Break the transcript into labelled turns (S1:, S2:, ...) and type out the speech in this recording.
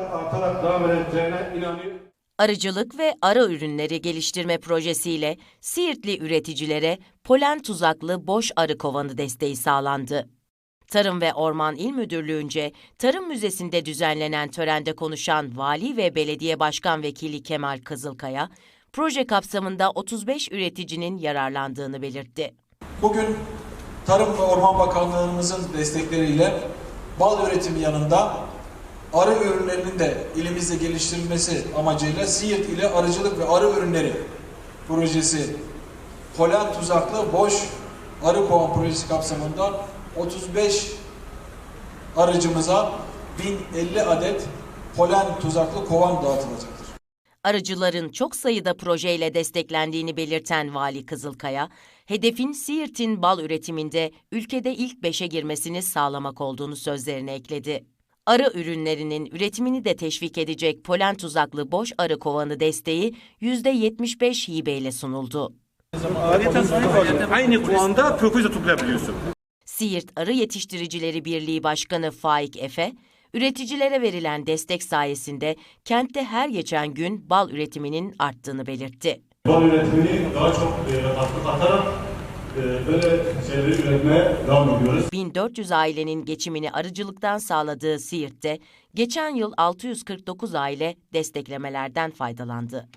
S1: artarak devam edeceğine inanıyorum.
S2: Arıcılık ve arı ürünleri geliştirme projesiyle Siirtli üreticilere polen tuzaklı boş arı kovanı desteği sağlandı. Tarım ve Orman İl Müdürlüğü'nce Tarım Müzesi'nde düzenlenen törende konuşan Vali ve Belediye Başkan Vekili Kemal Kızılkaya, proje kapsamında 35 üreticinin yararlandığını belirtti.
S3: Bugün Tarım ve Orman Bakanlığımızın destekleriyle bal üretimi yanında arı ürünlerinin de ilimizde geliştirilmesi amacıyla Siirt ile Arıcılık ve Arı Ürünleri projesi polen tuzaklı boş arı kovan projesi kapsamında 35 arıcımıza 1050 adet polen tuzaklı kovan dağıtılacaktır.
S2: Arıcıların çok sayıda projeyle desteklendiğini belirten Vali Kızılkaya, hedefin Siirt'in bal üretiminde ülkede ilk beşe girmesini sağlamak olduğunu sözlerine ekledi. Arı ürünlerinin üretimini de teşvik edecek polen tuzaklı boş arı kovanı desteği %75 hibeyle sunuldu.
S4: Aynı puanda propoze toplayabiliyorsun.
S2: Siirt Arı Yetiştiricileri Birliği Başkanı Faik Efe, üreticilere verilen destek sayesinde kentte her geçen gün bal üretiminin arttığını belirtti.
S1: Bal üretimini daha çok e, e, böyle şeyleri üretmeye devam ediyoruz.
S2: 1400 ailenin geçimini arıcılıktan sağladığı Siirt'te geçen yıl 649 aile desteklemelerden faydalandı.